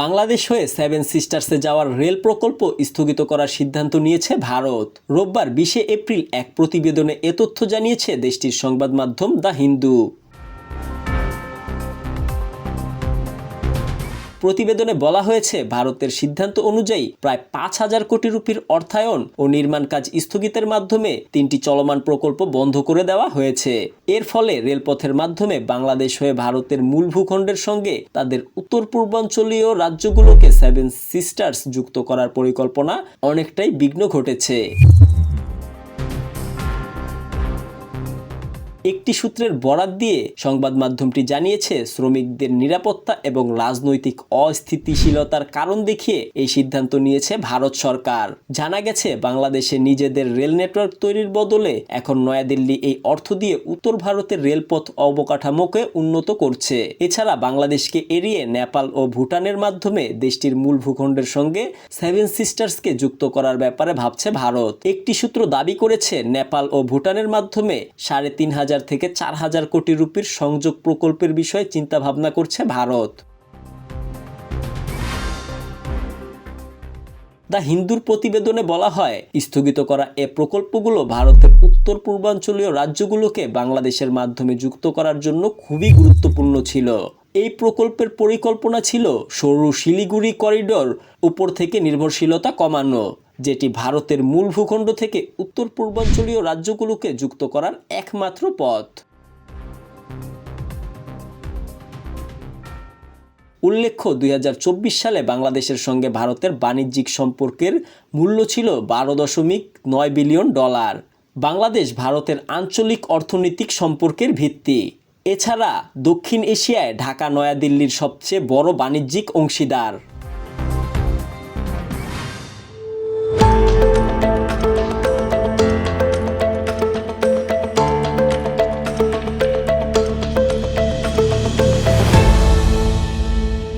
বাংলাদেশ হয়ে সেভেন সিস্টার্সে যাওয়ার রেল প্রকল্প স্থগিত করার সিদ্ধান্ত নিয়েছে ভারত। রোববার বিশে এপ্রিল এক প্রতিবেদনে এ তথ্য জানিয়েছে দেশটির সংবাদ মাধ্যম দ্য হিন্দু। প্রতিবেদনে বলা হয়েছে, ভারতের সিদ্ধান্ত অনুযায়ী প্রায় পাঁচ হাজার কোটি রুপির অর্থায়ন ও নির্মাণ কাজ স্থগিতের মাধ্যমে তিনটি চলমান প্রকল্প বন্ধ করে দেওয়া হয়েছে। এর ফলে রেলপথের মাধ্যমে বাংলাদেশ হয়ে ভারতের মূল ভূখণ্ডের সঙ্গে তাদের উত্তর পূর্বাঞ্চলীয় রাজ্যগুলোকে সেভেন সিস্টার্স যুক্ত করার পরিকল্পনা অনেকটাই বিঘ্ন ঘটেছে। একটি সূত্রের বরাত দিয়ে সংবাদ মাধ্যমটি জানিয়েছে, শ্রমিকদের নিরাপত্তা এবং রাজনৈতিক অস্থিতিশীলতার কারণ দেখিয়ে এই সিদ্ধান্ত নিয়েছে ভারত সরকার। জানা গেছে, বাংলাদেশে নিজেদের রেল নেটওয়ার্ক তৈরির বদলে এখন নয়াদিল্লি এই অর্থ দিয়ে উত্তর ভারতের রেলপথ অবকাঠামোকে উন্নত করছে। এছাড়া বাংলাদেশকে এড়িয়ে নেপাল ও ভুটানের মাধ্যমে দেশটির মূল ভূখণ্ডের সঙ্গে সেভেন সিস্টার্সকে যুক্ত করার ব্যাপারে ভাবছে ভারত। একটি সূত্র দাবি করেছে, নেপাল ও ভুটানের মাধ্যমে সাড়ে তিন হাজার থেকে চার হাজার কোটি রুপির সংযোগ প্রকল্পের বিষয়ে চিন্তা ভাবনা করছে ভারত। দ্য হিন্দুর প্রতিবেদনে বলা হয়, স্থগিত করা এ প্রকল্পগুলো ভারতের উত্তর পূর্বাঞ্চলীয় রাজ্যগুলোকে বাংলাদেশের মাধ্যমে যুক্ত করার জন্য খুবই গুরুত্বপূর্ণ ছিল। এই প্রকল্পের পরিকল্পনা ছিল সরু শিলিগুড়ি করিডোর, উপর থেকে নির্ভরশীলতা কমানো। যেটি ভারতের মূল ভূখণ্ড থেকে উত্তর পূর্বাঞ্চলীয় রাজ্যগুলোকে যুক্ত করার একমাত্র পথ। উল্লেখ্য, দুই হাজার চব্বিশ সালে বাংলাদেশের সঙ্গে ভারতের বাণিজ্যিক সম্পর্কের মূল্য ছিল বারো দশমিক নয় বিলিয়ন ডলার। বাংলাদেশ ভারতের আঞ্চলিক অর্থনৈতিক সম্পর্কের ভিত্তি। এছাড়া দক্ষিণ এশিয়ায় ঢাকা নয়াদিল্লির সবচেয়ে বড় বাণিজ্যিক অংশীদার।